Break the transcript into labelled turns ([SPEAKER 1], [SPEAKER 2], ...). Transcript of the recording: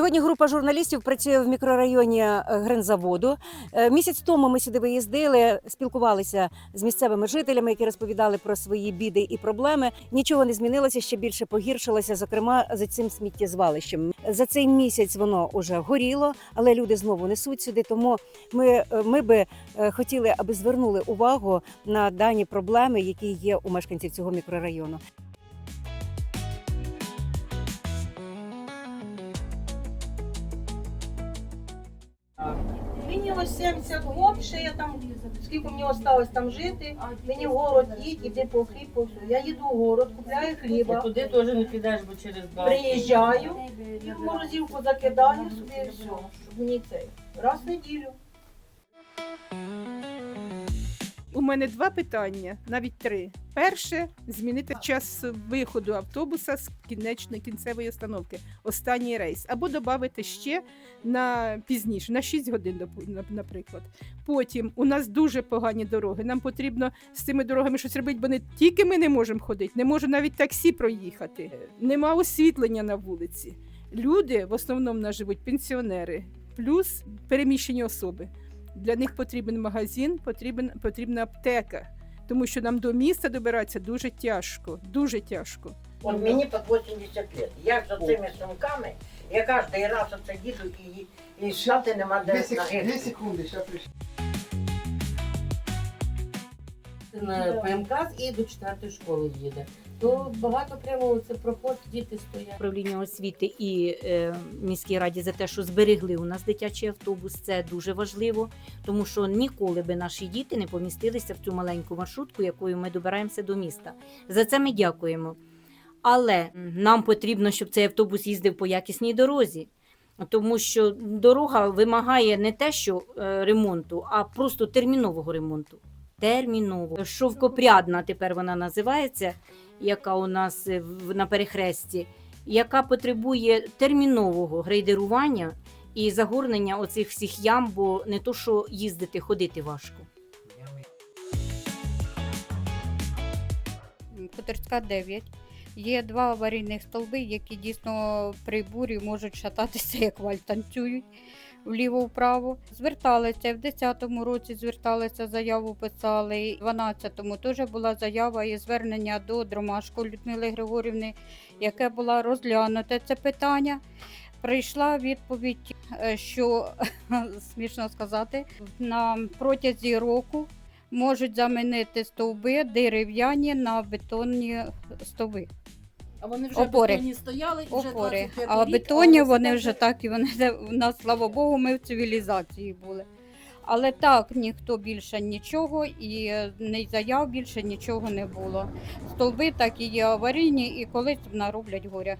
[SPEAKER 1] Сьогодні група журналістів працює в мікрорайоні е, Гринзаводу. Е, Місяць тому ми сюди виїздили, спілкувалися з місцевими жителями, які розповідали про свої біди і проблеми. Нічого не змінилося, ще більше погіршилося, зокрема за цим сміттєзвалищем. За цей місяць воно вже горіло, але люди знову несуть сюди. Тому ми, е, ми би хотіли, аби звернули увагу на дані проблеми, які є у мешканців цього мікрорайону.
[SPEAKER 2] Ось 70 років, ще я там, скільки мені осталось там жити, мені в город їдь, іди по хліб, по. Я їду в город, купляю
[SPEAKER 3] І
[SPEAKER 2] хліба,
[SPEAKER 3] туди теж не підеш, бо через бабу.
[SPEAKER 2] приїжджаю і в морозилку закидаю собі і все, щоб мені цей. Раз в неділю.
[SPEAKER 4] У мене два питання, навіть три. Перше змінити час виходу автобуса з кінечної кінцевої остановки, останній рейс, або додати ще на пізніше, на 6 годин, наприклад. Потім у нас дуже погані дороги. Нам потрібно з цими дорогами щось робити, бо не тільки ми не можемо ходити, не може навіть таксі проїхати. Нема освітлення на вулиці. Люди в основному нас живуть пенсіонери, плюс переміщені особи. Для них потрібен магазин, потрібен, потрібна аптека, тому що нам до міста добиратися дуже тяжко, дуже тяжко.
[SPEAKER 5] От мені по 80 років. Я за цими сумками, я кожен раз оце їду і, і шати нема де
[SPEAKER 6] Две, сек...
[SPEAKER 5] ноги.
[SPEAKER 6] две секунды, сейчас пришлю.
[SPEAKER 3] На ПМК і до четвертої школи їде. То багато прямо це проход, діти стоять.
[SPEAKER 7] управління освіти і е, міській раді за те, що зберегли у нас дитячий автобус. Це дуже важливо, тому що ніколи би наші діти не помістилися в цю маленьку маршрутку, якою ми добираємося до міста. За це ми дякуємо. Але нам потрібно, щоб цей автобус їздив по якісній дорозі. Тому що дорога вимагає не те, що е, ремонту, а просто термінового ремонту. Терміново. Шовкопрядна тепер вона називається, яка у нас е, на перехресті яка потребує термінового грейдерування і загорнення оцих всіх ям, бо не то, що їздити, ходити важко.
[SPEAKER 8] Хуторська 9. Є два аварійних столби, які дійсно при бурі можуть шататися, як валь танцюють вліво-вправо. Зверталися в 10-му році, зверталися, заяву писали. В 12-му теж була заява і звернення до Дромашко Людмили Григорівни, яке було розглянуте це питання. Прийшла відповідь, е, що смішно сказати, на протязі року можуть замінити стовби дерев'яні на бетонні стовби.
[SPEAKER 9] А вони вже
[SPEAKER 8] Опори.
[SPEAKER 9] бетонні стояли і вже
[SPEAKER 8] Опори.
[SPEAKER 9] 25
[SPEAKER 8] А
[SPEAKER 9] рік,
[SPEAKER 8] бетонні вони вже так і вони у нас, слава Богу, ми в цивілізації були. Але так ніхто більше нічого і не заяв більше нічого не було. Стовби так і є аварійні, і колись нароблять горя.